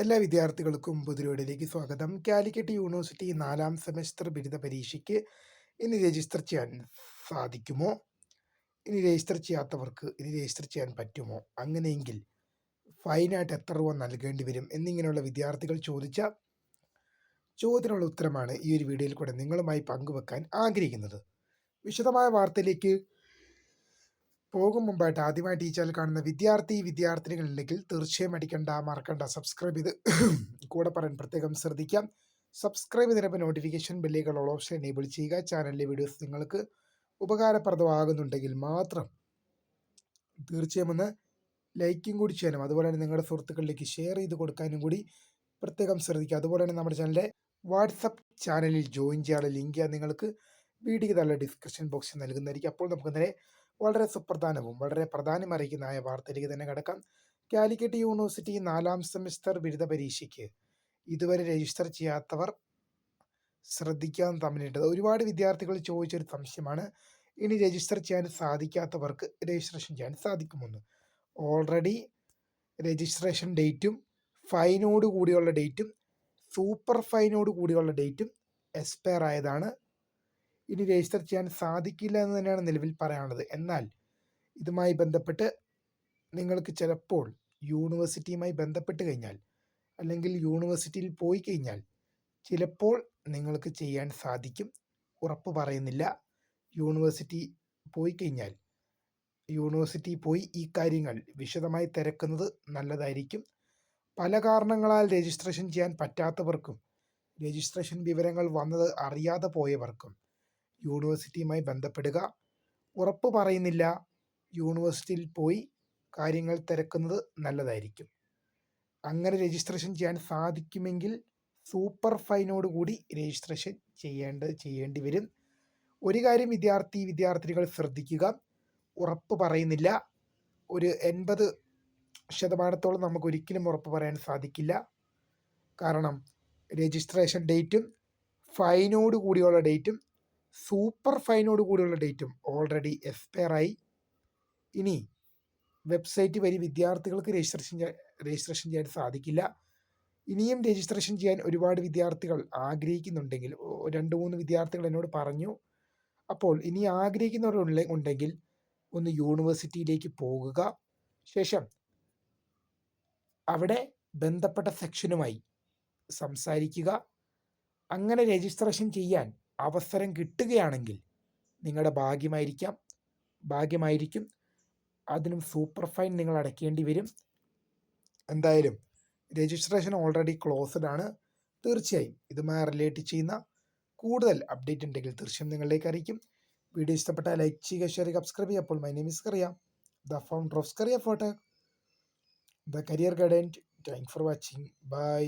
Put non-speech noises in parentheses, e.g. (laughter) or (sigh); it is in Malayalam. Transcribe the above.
എല്ലാ വിദ്യാർത്ഥികൾക്കും പുതിരോടിലേക്ക് സ്വാഗതം. കാലിക്കറ്റ് യൂണിവേഴ്സിറ്റി നാലാം സെമസ്റ്റർ ബിരുദ പരീക്ഷയ്ക്ക് ഇനി രജിസ്റ്റർ ചെയ്യാൻ സാധിക്കുമോ? ഇനി രജിസ്റ്റർ ചെയ്യാത്തവർക്ക് ഇനി രജിസ്റ്റർ ചെയ്യാൻ പറ്റുമോ? അങ്ങനെയെങ്കിൽ ഫൈനായിട്ട് എത്ര രൂപ നൽകേണ്ടി വരും എന്നിങ്ങനെയുള്ള വിദ്യാർത്ഥികൾ ചോദിച്ച ചോദ്യത്തിനുള്ള ഉത്തരമാണ് ഈ ഒരു വീഡിയോയിൽ കൂടെ നിങ്ങളുമായി പങ്കുവെക്കാൻ ആഗ്രഹിക്കുന്നത്. വിശദമായ വാർത്തയിലേക്ക് പോകും മുമ്പായിട്ട് ആദ്യമായിട്ട് ഈ ചാനൽ കാണുന്ന വിദ്യാർത്ഥി വിദ്യാർത്ഥിനികളുണ്ടെങ്കിൽ തീർച്ചയായും അടിക്കണ്ട മറക്കണ്ട. സബ്സ്ക്രൈബ് ചെയ്ത് (clears throat) കൂടെ പറയാൻ പ്രത്യേകം ശ്രദ്ധിക്കാം. സബ്സ്ക്രൈബ് ചെയ്തപ്പോൾ നോട്ടിഫിക്കേഷൻ ബില്ലുകൾ ഓൾ ഓപ്ഷൻ എനേബിൾ ചെയ്യുക. ചാനലിലെ വീഡിയോസ് നിങ്ങൾക്ക് ഉപകാരപ്രദമാകുന്നുണ്ടെങ്കിൽ മാത്രം തീർച്ചയായും ഒന്ന് ലൈക്കും കൂടി ചെയ്യാനും അതുപോലെ തന്നെ നിങ്ങളുടെ സുഹൃത്തുക്കളിലേക്ക് ഷെയർ ചെയ്ത് കൊടുക്കാനും കൂടി പ്രത്യേകം ശ്രദ്ധിക്കുക. അതുപോലെ തന്നെ നമ്മുടെ ചാനലിലെ വാട്സപ്പ് ചാനലിൽ ജോയിൻ ചെയ്യാനുള്ള ലിങ്ക് നിങ്ങൾക്ക് വീഡിയോ താഴെ ഡിസ്ക്രിപ്ഷൻ ബോക്സിൽ നൽകുന്നതായിരിക്കും. അപ്പോൾ നമുക്ക് നേരെ വളരെ സുപ്രധാനവും വളരെ പ്രാധാന്യമറിയിക്കുന്നതായ വാർത്തയിലേക്ക് തന്നെ കടക്കാം. കാലിക്കറ്റ് യൂണിവേഴ്സിറ്റി നാലാം സെമിസ്റ്റർ ബിരുദ പരീക്ഷയ്ക്ക് ഇതുവരെ രജിസ്റ്റർ ചെയ്യാത്തവർ ശ്രദ്ധിക്കാൻ തമ്മിലിട്ടത് ഒരുപാട് വിദ്യാർത്ഥികൾ ചോദിച്ചൊരു സംശയമാണ് ഇനി രജിസ്റ്റർ ചെയ്യാൻ സാധിക്കാത്തവർക്ക് രജിസ്ട്രേഷൻ ചെയ്യാൻ സാധിക്കുമെന്ന്. ഓൾറെഡി രജിസ്ട്രേഷൻ ഡേറ്റും ഫൈനോട് കൂടിയുള്ള ഡേറ്റും സൂപ്പർ ഫൈനോട് കൂടിയുള്ള ഡേറ്റും എക്സ്പയർ ആയതാണ്. ഇനി രജിസ്റ്റർ ചെയ്യാൻ സാധിക്കില്ല എന്ന് തന്നെയാണ് നിലവിൽ പറയാനുള്ളത്. എന്നാൽ ഇതുമായി ബന്ധപ്പെട്ട് നിങ്ങൾക്ക് ചിലപ്പോൾ യൂണിവേഴ്സിറ്റിയുമായി ബന്ധപ്പെട്ട് കഴിഞ്ഞാൽ അല്ലെങ്കിൽ യൂണിവേഴ്സിറ്റിയിൽ പോയി കഴിഞ്ഞാൽ ചിലപ്പോൾ നിങ്ങൾക്ക് ചെയ്യാൻ സാധിക്കും. ഉറപ്പ് പറയുന്നില്ല. യൂണിവേഴ്സിറ്റി പോയി കഴിഞ്ഞാൽ യൂണിവേഴ്സിറ്റി പോയി ഈ കാര്യങ്ങൾ വിശദമായി തിരക്കുന്നത് നല്ലതായിരിക്കും. പല കാരണങ്ങളാൽ രജിസ്ട്രേഷൻ ചെയ്യാൻ പറ്റാത്തവർക്കും രജിസ്ട്രേഷൻ വിവരങ്ങൾ വന്നത് അറിയാതെ പോയവർക്കും യൂണിവേഴ്സിറ്റിയുമായി ബന്ധപ്പെടുക. ഉറപ്പ് പറയുന്നില്ല. യൂണിവേഴ്സിറ്റിയിൽ പോയി കാര്യങ്ങൾ തിരക്കുന്നത് നല്ലതായിരിക്കും. അങ്ങനെ രജിസ്ട്രേഷൻ ചെയ്യാൻ സാധിക്കുമെങ്കിൽ സൂപ്പർ ഫൈനോട് കൂടി രജിസ്ട്രേഷൻ ചെയ്യേണ്ട ചെയ്യേണ്ടി വരും. ഒരു കാര്യം വിദ്യാർത്ഥി വിദ്യാർത്ഥികൾ ശ്രദ്ധിക്കുക. ഉറപ്പ് പറയുന്നില്ല. ഒരു എൺപത് ശതമാനത്തോളം നമുക്ക് ഒരിക്കലും ഉറപ്പ് പറയാൻ സാധിക്കില്ല. കാരണം രജിസ്ട്രേഷൻ ഡേറ്റും ഫൈനോട് കൂടിയുള്ള ഡേറ്റും സൂപ്പർ ഫൈനോട് കൂടിയുള്ള ഡേറ്റും ഓൾറെഡി എക്സ്പയർ ആയി. ഇനി വെബ്സൈറ്റ് വഴി വിദ്യാർത്ഥികൾക്ക് രജിസ്ട്രേഷൻ രജിസ്ട്രേഷൻ ചെയ്യാൻ സാധിക്കില്ല. ഇനിയും രജിസ്ട്രേഷൻ ചെയ്യാൻ ഒരുപാട് വിദ്യാർത്ഥികൾ ആഗ്രഹിക്കുന്നുണ്ടെങ്കിൽ രണ്ട് മൂന്ന് വിദ്യാർത്ഥികൾ എന്നോട് പറഞ്ഞു. അപ്പോൾ ഇനി ആഗ്രഹിക്കുന്നവർ ഉണ്ടെങ്കിൽ ഒന്ന് യൂണിവേഴ്സിറ്റിയിലേക്ക് പോകുക. ശേഷം അവിടെ ബന്ധപ്പെട്ട സെക്ഷനുമായി സംസാരിക്കുക. അങ്ങനെ രജിസ്ട്രേഷൻ ചെയ്യാൻ അവസരം കിട്ടുകയാണെങ്കിൽ നിങ്ങളുടെ ഭാഗ്യമായിരിക്കാം. ഭാഗ്യമായിരിക്കും. അതിനും സൂപ്പർ ഫൈൻ നിങ്ങൾ അടയ്ക്കേണ്ടി വരും. എന്തായാലും രജിസ്ട്രേഷൻ ഓൾറെഡി ക്ലോസ്ഡ് ആണ്. തീർച്ചയായും ഇതുമായി റിലേറ്റ് ചെയ്യുന്ന കൂടുതൽ അപ്ഡേറ്റ് ഉണ്ടെങ്കിൽ തീർച്ചയായും നിങ്ങളിലേക്ക് അറിയിക്കും. വീഡിയോ ഇഷ്ടപ്പെട്ട ലൈക്ക് ചെയ്യുക ഷെയർ ചെയ്യുക സബ്സ്ക്രൈബ് ചെയ്യുക. അപ്പോൾ my name is Kariya the founder of Scaria photo the career guidance thank for watching bye